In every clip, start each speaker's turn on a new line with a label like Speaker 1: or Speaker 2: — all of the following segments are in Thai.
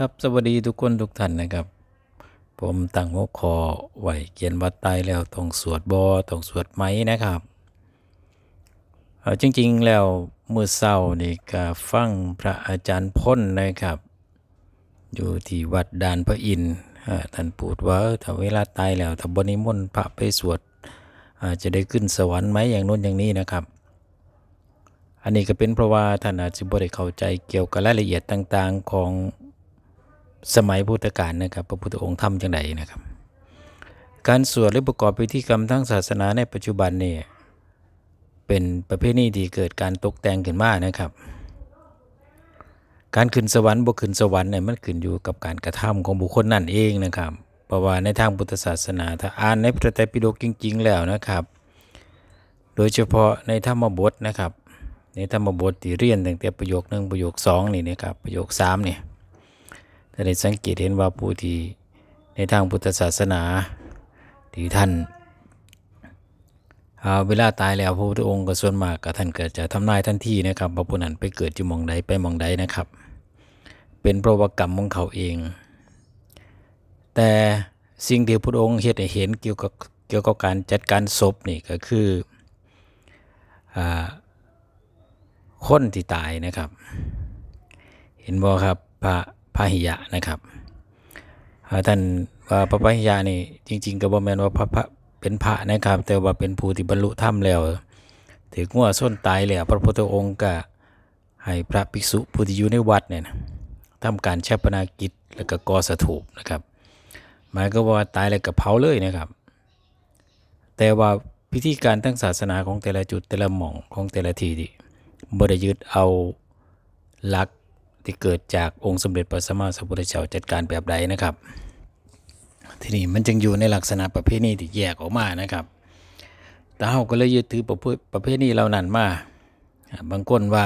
Speaker 1: ครับสวัสดีทุกคนทุกท่านนะครับ ผมตั้งหัวคอไหวเขียนว่าตายแล้วต้องสวดบอต้องสวดไหมนะครับเอ่อจริง ๆ แล้วมือเศร้านี่ก็ฟังพระอาจารย์พ้นนะครับ อยู่ที่วัดดานพระอินทร์อ่าท่านพูดว่าถ้าเวลาตายแล้วถ้าบนิมนต์พระไปสวดจะได้ขึ้นสวรรค์ไหมอย่างโน้นอย่างนี้นะครับ อันนี้ก็เป็นเพราะว่าท่านอาจจะบ่ได้เข้าใจเกี่ยวกับรายละเอียดต่าง ๆ ของ สมัยพุทธกาลนะครับ พระพุทธองค์ทำจังไดนะครับ การสวดหรือประกอบพิธีกรรมทางศาสนาในปัจจุบันนี่เป็นประเพณีที่เกิดการตกแต่งขึ้นมานะครับ การขึ้นสวรรค์บ่ขึ้นสวรรค์เนี่ยมันขึ้นอยู่กับการกระทำของบุคคลนั่นเองนะครับเพราะว่าในทางพุทธศาสนาถ้าอ่านในพระไตรปิฎกจริง ๆ แล้วนะครับ โดยเฉพาะในธรรมบทนะครับ ในธรรมบทที่เรียนตั้งแต่ประโยคหนึ่งประโยคสองนี่นะครับประโยคสามนี่ ถ้าได้สังเกตเห็นว่าผู้ที่ในทางพุทธศาสนาที่ท่านอ่าเวลาตายแล้วพระพุทธองค์ก็ส่วนมากก็ท่านเก็จะทำนายทันทีนะครับว่าผู้นั้นไปเกิดที่มองใดไปมองใดนะครับ เป็นเพราะว่ากรรมของเขาเอง แต่สิ่งที่พระพุทธองค์เห็นเห็นเกี่ยวกับเกี่ยวกับการจัดการศพนี่ก็คืออ่าคนที่ตายนะครับ เห็นบ่ครับพระ พระหิยะนะครับท่านว่าพระพหิยะนี่จริง ๆ ก็บ่แม่นว่าพระพระเป็นพระนะครับ แต่ว่าเป็นผู้ที่บรรลุธรรมแล้วถืองัวส้นตายแล้วพระพุทธองค์ก็ให้พระภิกษุผู้ที่อยู่ในวัดเนี่ยนะทำการชาปนากิจแล้วก็กอสถูปนะครับ หมายก็ว่าตายแล้วก็เผาเลยนะครับ แต่ว่าพิธีการทั้งศาสนาของแต่ละจุดแต่ละหม่องของแต่ละที่นี่บริยึดเอาหลัก ที่เกิดจากองค์สมเด็จพระสัมมาสัมพุทธเจ้าจัดการแบบใดนะครับ ทีนี้มันจึงอยู่ในลักษณะประเภทนี้ที่แยกออกมานะครับแต่เราก็เลยยึดถือประเภทประเภทนี้เหล่านั้นมาบางคนว่า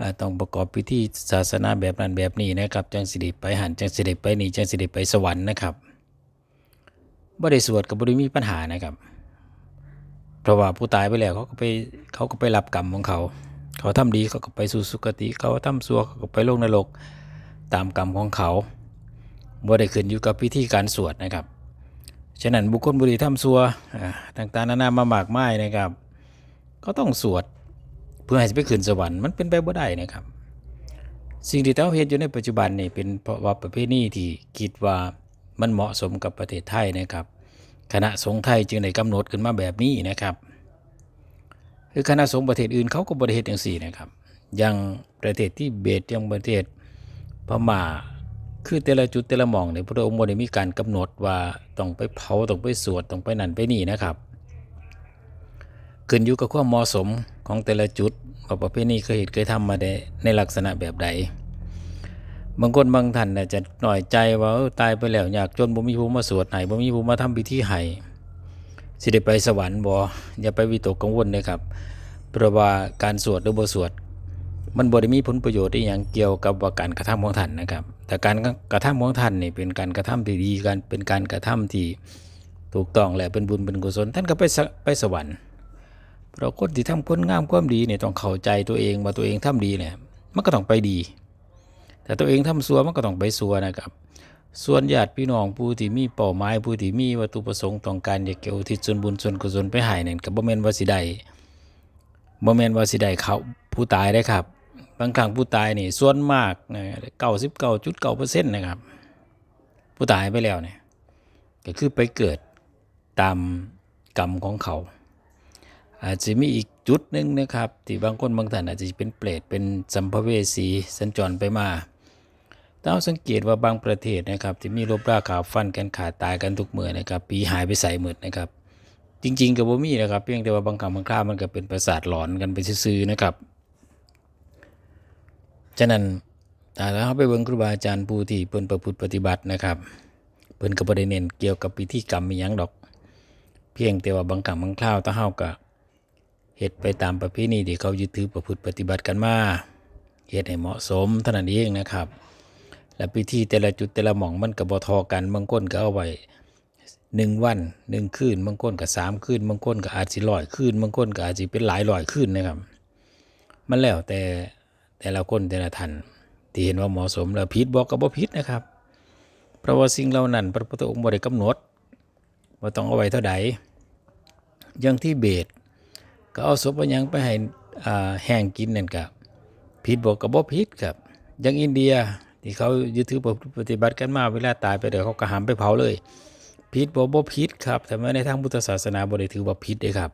Speaker 1: อ่าต้องประกอบพิธีศาสนาแบบนั้นแบบนี้นะครับจังสิริไปหันจังสิริไปนี่จังสิริไปสวรรค์นะครับบ่ได้สวดกับบ่ได้มีปัญหานะครับ เพราะว่าผู้ตายไปแล้วเขาก็ไปเขาก็ไปรับกรรมของเขา เขาทำดีเขาก็ไปสู่สุคติ เขาทำชั่วเขาก็ไปลงนรกตามกรรมของเขาบ่ได้ขึ้นอยู่กับพิธีการสวดนะครับ ฉะนั้นบุคคลบุรีทำชั่วต่างๆนานามามากมายนะครับ ก็ต้องสวดเพื่อให้ไปขึ้นสวรรค์มันเป็นไปบ่ได้นะครับ สิ่งที่เต้าเฮ็ดอยู่ในปัจจุบันนี่เป็นเพราะว่าประเพณีที่คิดว่ามันเหมาะสมกับประเทศไทยนะครับ คณะสงฆ์ไทยจึงได้กำหนดขึ้นมาแบบนี้นะครับ คือคณะสงฆ์ประเทศอื่นเขาก็บริเทศอย่างสี่นะครับ อย่างประเทศที่เบตย่างประเทศพม่าคือแต่ละจุดแต่ละหม่องในยพระองค์บ่ได้มีการกำหนดว่าต้องไปเผาต้องไปสวดต้องไปนั่นไปนี่นะครับขึ้นอยู่กับความเหมาะสมของแต่ละจุดว่าประเพณีเคยเห็นเคยทำมาได้ในลักษณะแบบใด บางคนบางท่านนะจะหน่อยใจว่าตายไปแล้วอยากจนบ่มีผู้มาสวดให้บ่มีผู้มาทำพิธีให้ สิได้ไปสวรรค์บ่อย่าไปวิตกกังวลนะครับ เพราะว่าการสวดหรือบ่สวด มันบ่ได้มีผลประโยชน์อีหยังเกี่ยวกับว่าการกระทำของท่านนะครับ แต่การกระทำของท่านนี่เป็นการกระทำที่ดีการเป็นการกระทำที่ถูกต้องและเป็นบุญเป็นกุศลท่านก็ไปไปสวรรค์เพราะคนที่ทำคนงามความดีเนี่ยต้องเข้าใจตัวเองว่าตัวเองทำดีเนี่ยมันก็ต้องไปดี แต่ตัวเองทำซัวมันก็ต้องไปซัวนะครับ ส่วนญาติพี่น้องผู้ที่มีเป้าหมายผู้ที่มีวัตถุประสงค์ต้องการอยากเกี่ยวอุทิศส่วนบุญส่วนกุศลไปให้นั่นก็บ่แม่นว่าสิได้บ่แม่นว่าสิได้เขาผู้ตายได้ครับ บางครั้งผู้ตายนี่ส่วนมากนะ99.9%นต์นะครับ ผู้ตายไปแล้วเนี่ยก็คือไปเกิดตามกรรมของเขา อาจจะมีอีกจุดหนึ่งนะครับ ที่บางคนบางท่านอาจจะเป็นเปรตเป็นสัมภเวสีสัญจรไปมา เราสังเกตว่าบางประเทศนะครับที่มีรบราขาฟันกันขาดตายกันทุกเมื่อนะครับปีหายไปใส่หมดนะครับ จริง ๆกับบ่มีนะครับเพียงแต่ว่าบางครั้งบางคราวมันก็เป็นประสาทหลอนกันไปซื่อนะครับฉะนั้นถ้าเราไปเบิ่งครูบาอาจารย์ผู้ที่เพิ่นประพฤติปฏิบัตินะครับเพิ่นก็บ่ได้เน้นเกี่ยวกับพิธีกรรมมีหยังดอก เพียงแต่ว่าบางครั้งบางคราวถ้าเฮาก็เฮ็ดไปตามประเพณีที่เขายึดถือประพฤติปฏิบัติกันมาเฮ็ดให้เหมาะสมเท่านั้นเองนะครับ และพิธีแต่ละจุดแต่ละหม่องมันก็บ่เทอกันบางคนก็เอาไว้หนึ่งวันหนึ่งคืนบางคนก็สามคืนบางคนก็อาจสิร้อยคืนบางคนก็อาจสิเป็นหลายร้อยคืนนะครับ มันแล้วแต่แต่ละคนแต่ละท่านที่เห็นว่าเหมาะสมแล้วผิดบอกก็บ่ผิดนะครับ เพราะว่าสิ่งเหล่านั้นพระพุทธองค์บ่ได้กำหนดว่าต้องเอาไว้เท่าใดย่างที่เบตก็เอาศพเอาหยังไปให้อ่าแห้งกินนั่นก็ผิดบอกก็บ่ผิดครับย่างอินเดีย ที่เขายึดถือปฏิบัติกันมาเวลาตายไปเดี๋ยวเขาก็หามไปเผาเลยผิดบ่บ่ผิดครับแต่ว่าในทางพุทธศาสนาบ่ได้ถือว่าผิดเด้ครับ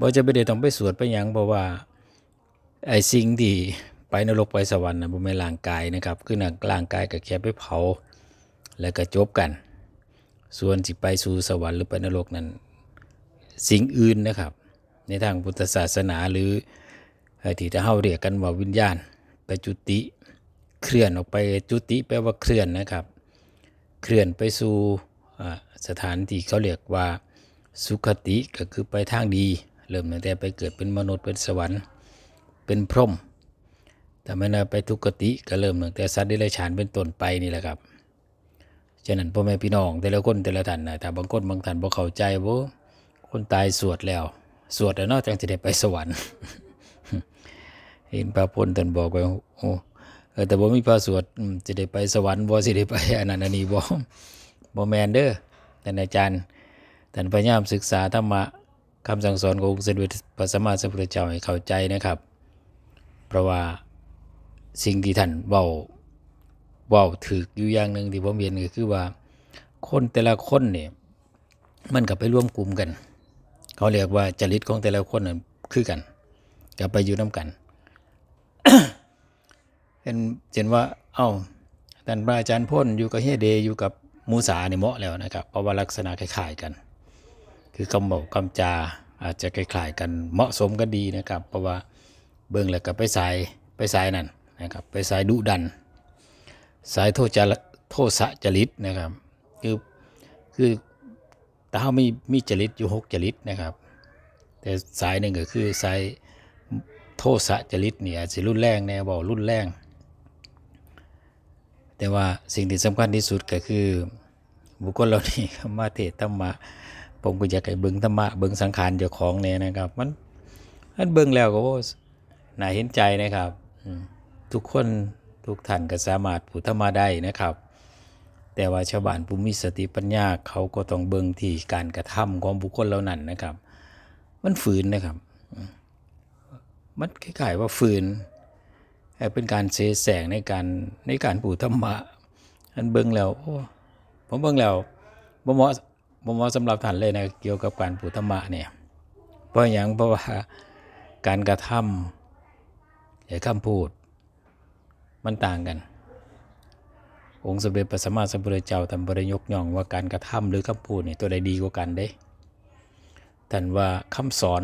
Speaker 1: บ่จะไปได้ต้องไปสวดไปยังเพราะว่าไอ้สิ่งที่ไปนรกไปสวรรค์นะบ่แม่นร่างกายนะครับคือน่ะร่างกายก็แค่ไปเผา แล้วก็จบกัน ส่วนสิไปสู่สวรรค์หรือไปนรกนั้นสิ่งอื่นนะครับ ในทางพุทธศาสนาหรือเอ่อที่จะเฮาเรียกกันว่าวิญญาณไปจุติ เคลื่อนออกไปจุติแปลว่าเคลื่อนนะครับ เคลื่อนไปสู่สถานที่เขาเรียกว่าสุขติก็คือไปทางดี เริ่มตั้งแต่ไปเกิดเป็นมนุษย์เป็นสวรรค์ เป็นพรหมแต่ไม่นาไปทุกขติก็เริ่มตั้งแต่สัตว์เดรัจฉานเป็นต้นไปนี่แหละครับฉะนั้นพ่อแม่พี่น้องแต่ละคนแต่ละท่านนะถ้าบางคนบางท่านบ่เข้าใจบ่คนตายสวดแล้ว สวดแล้วนาะจังสิได้ไปสวรรค์ เห็นพระพลท่านบอกไว้โอ้ เออแต่บ่มีพระสวดอืมสิได้ไปสวรรค์บ่สิได้ไปอันนั้นอันนี้บ่บ่แม่นเด้อท่านอาจารย์ท่านพยายามศึกษาธรรมะคำสั่งสอนขององค์สมเด็จพระสัมมาสัมพุทธเจ้าให้เข้าใจนะครับ เพราะว่าสิ่งที่ท่านเว้าเว้าถึกอยู่อย่างหนึ่งที่ผมเห็นก็คือว่าคนแต่ละคนเนี่ยมันกับไปร่วมกลุ่มกัน เขาเรียกว่าจริตของแต่ละคนน่ะคือกันกับไปอยู่น้ำกัน เห็นเห็นว่า เอ้าท่านพระอาจารย์พ่นอยู่กับเฮเดอยู่กับมูสาเนี่ยเหมาะแล้วนะครับเพราะว่าลักษณะคล้ายๆกัน คือคำบอกคำจาอาจจะคล้ายๆกันเหมาะสมกันดีนะครับ เพราะว่าเบิ่งแล้วก็ไปสายไปสายนั่นนะครับ ไปสายดุดัน สายโทษจาโทษสะจริตนะครับ คือคือแต่เขามีมีจริตอยู่หกจริตนะครับ แต่สายหนึ่งก็คือสายโทษสะจริตเนี่ยจสิรุนแรงแน่บอกรุนแรง แต่ว่าสิ่งที่สำคัญที่สุดก็คือ บุคคลเหล่านี้มาเทศธรรมะผมก็อยากให้เบิ่งธรรมะเบิ่งสังขารเจ้าของเนี่ยนะครับ มันมันเบิ่งแล้วก็โอ้น่าเห็นใจนะครับ ทุกคนทุกท่านก็สามารถพูธรรมะได้นะครับ แต่ว่าชาวบ้านผู้มีสติปัญญาเขาก็ต้องเบิ่งที่การกระทำของบุคคลเหล่านั้นนะครับ มันฝืนนะครับมมันคล้ายๆว่าฝืน เป็นการเสแสร้งในการในการพูดธรรมะอันเบิ่งแล้วโอ้ผมเบิ่งแล้วบ่เหมาะบ่เหมาะสำหรับท่านเลยนะเกี่ยวกับการพูดธรรมะเนี่ยเพราะหยังเพราะว่าการกระทำและคำพูด มันต่างกัน องค์สมเด็จพระสัมมาสัมพุทธเจ้าท่านบริยกย่องว่าการกระทำหรือคำพูดนี่ตัวใดดีกว่ากันเด้ท่านว่าคำสอน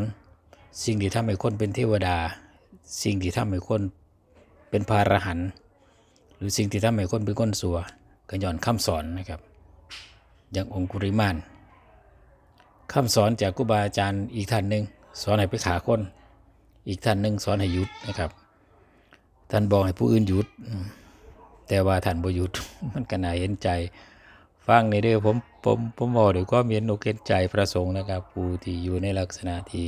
Speaker 1: สิ่งที่ทำให้คนเป็นเทวดา สิ่งที่ทำให้คน เป็นพาหรหันหรือสิ่งที่ทำให้คนเป็นคนสัวก็ย้อนคำสอนนะครับอย่างองคุริมานคำสอนจากครูบาอาจารย์อีกท่านหนึ่งสอนให้ไปขาคนอีกท่านหนึ่งสอนให้หยุดนะครับ ท่านบอกให้ผู้อื่นหยุด แต่ว่าท่านบ่หยุดมันก็น่าเห็นใจ ฟังในเด้อผมผมผมบอกเด้วยความเห็นอกเห็นใจพระสงฆ์นะครับผู้ที่อยู่ในลักษณะที่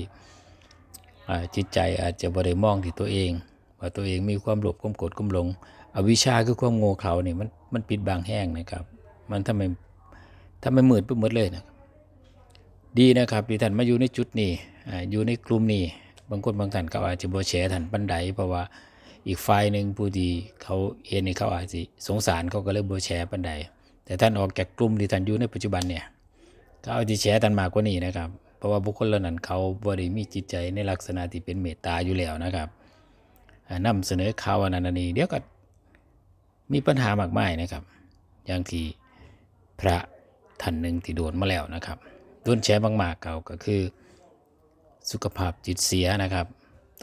Speaker 1: จิตใจอาจจะบ่ได้มองที่ตัวเอง ว่าตัวเองมีความโลภความโกรธความหลง อวิชชาคือความโง่เขลาเนี่ยมันมันปิดบังแห้งนะครับ มันทำให้ทำให้มืดไปหมดเลยนะดีนะครับที่ท่านมาอยู่ในจุดนี้อยู่ในกลุ่มนี้บางคนบางท่านเขาอาจจะบ่แชร์ท่านปันใดเพราะว่าอีกฝ่ายหนึ่งผู้ที่เขาเห็นนี่เขาอาจจะสงสารเขาก็เลยบ่แชร์ปันใดแต่ท่านออกจากกลุ่มที่ท่านอยู่ในปัจจุบันเนี่ยเขาเอาที่แชร์ท่านมากกว่านี้นะครับ เพราะว่าบุคคลเหล่านั้นเขาบ่ได้มีจิตใจในลักษณะที่เป็นเมตตาอยู่แล้วนะครับ นำเสนอข่าวนนั้นอันนี้เดี๋ยวก็มีปัญหามากมายนะครับ อย่างที่พระท่านหนึ่งที่โดนมาแล้วนะครับโดนแชร์มากๆเก่าก็คือ สุขภาพจิตเสียนะครับ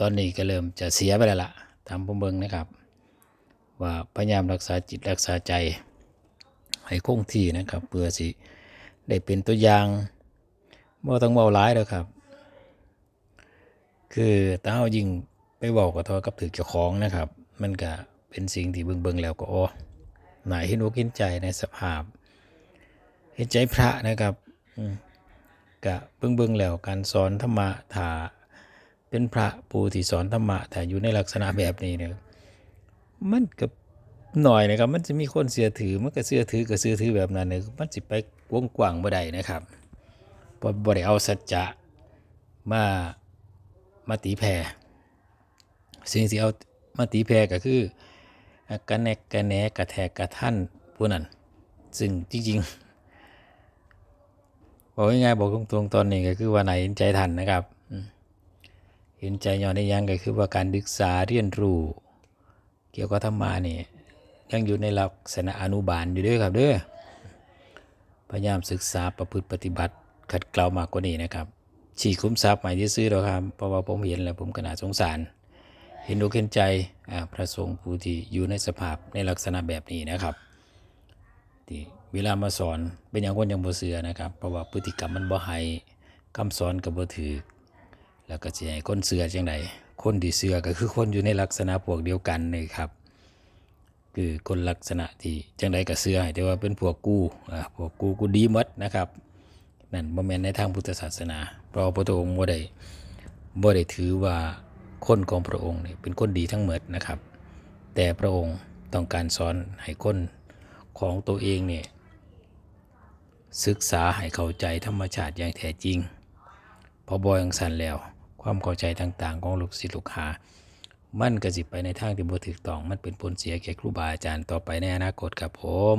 Speaker 1: ตอนนี้ก็เริ่มจะเสียไปแล้วล่ะตามผมเบิงนะครับ ว่าพยายามรักษาจิตรักษาใจ ให้คงที่นะครับเพื่อสิได้เป็นตัวอย่างบ่ต้องเบาร้ายแล้วครับ คือถ้าเรายิ่ง ไปบอกกับทอกับถือเจ้าของนะครับ มันก็เป็นสิ่งที่เบิ่งเบิ่งแล้วก็โอหน่ายเห็นอกเห็นใจในสภาพ เห็นใจพระนะครับกะเบิ่งเบิ่งแล้วการสอนธรรมะถ้าเป็นพระผู้ที่สอนธรรมะถ้าอยู่ในลักษณะแบบนี้เนี่ยมันก็หน่อยนะครับ มันจะมีคนเสือถือ มันก็เสือถือก็เสือถือแบบนั้นเนี่ยมันสิไปกว้างกว้างบ่ได้นะครับบ่ได้เอาสัจจะมามาตีแผ่ สิ่งที่เอามาตีแผ่ก็คือกระแนกกระแหนกระแทกกระท่านผู้นั้น ซึ่งจริงๆบอกง่ายๆบอกตรงๆตอนนี้ก็คือว่าไหนเห็นใจทันนะครับเห็นใจย้อนได้ยังก็คือว่าการศึกษาเรียนรู้ เกี่ยวกับธรรมะนี่ยังอยู่ในหลักษณะอนุบาลอยู่ด้วยครับเด้อพยายามศึกษาประพฤติปฏิบัติ ขัดเกลามากกว่านี้นะครับ ฉีกคุ้มทรัพย์หมายที่ซื้อหรอครับเพราะว่าผมเห็นแล้วผมก็น่าสงสาร เห็นอกเห็นใจอ่าพระสงฆ์ผู้ที่อยู่ในสภาพในลักษณะแบบนี้นะครับที่เวลามาสอนเป็นอย่างคนยังบ่เสือนะครับ เพราะว่าพฤติกรรมมันบ่ให้คำสอนก็บ่ถือแล้วก็สิให้คนเสือจังไดคนที่เสือก็คือคนอยู่ในลักษณะพวกเดียวกันนี่ครับ คือคนลักษณะที่จังไดก็เสือให้แต่ว่าเป็นพวกกูอ่าพวกกูกูดีหมดนะครับนั่นบ่แม่นในทางพุทธศาสนา เพราะพระพุทธองค์บ่ได้บ่ได้ถือว่า คนของพระองค์นี่เป็นคนดีทั้งหมดนะครับ แต่พระองค์ต้องการสอนให้คนของตัวเองเนี่ยศึกษาให้เข้าใจธรรมชาติอย่างแท้จริง พอบอยองสันแล้ว ความเข้าใจต่างๆ ของลูกศิษย์ลูกหา มันก็สิบไปในทางที่บ่ถูกต้อง มันเป็นผลเสียแก่ครูบาอาจารย์ต่อไปในอนาคตครับผม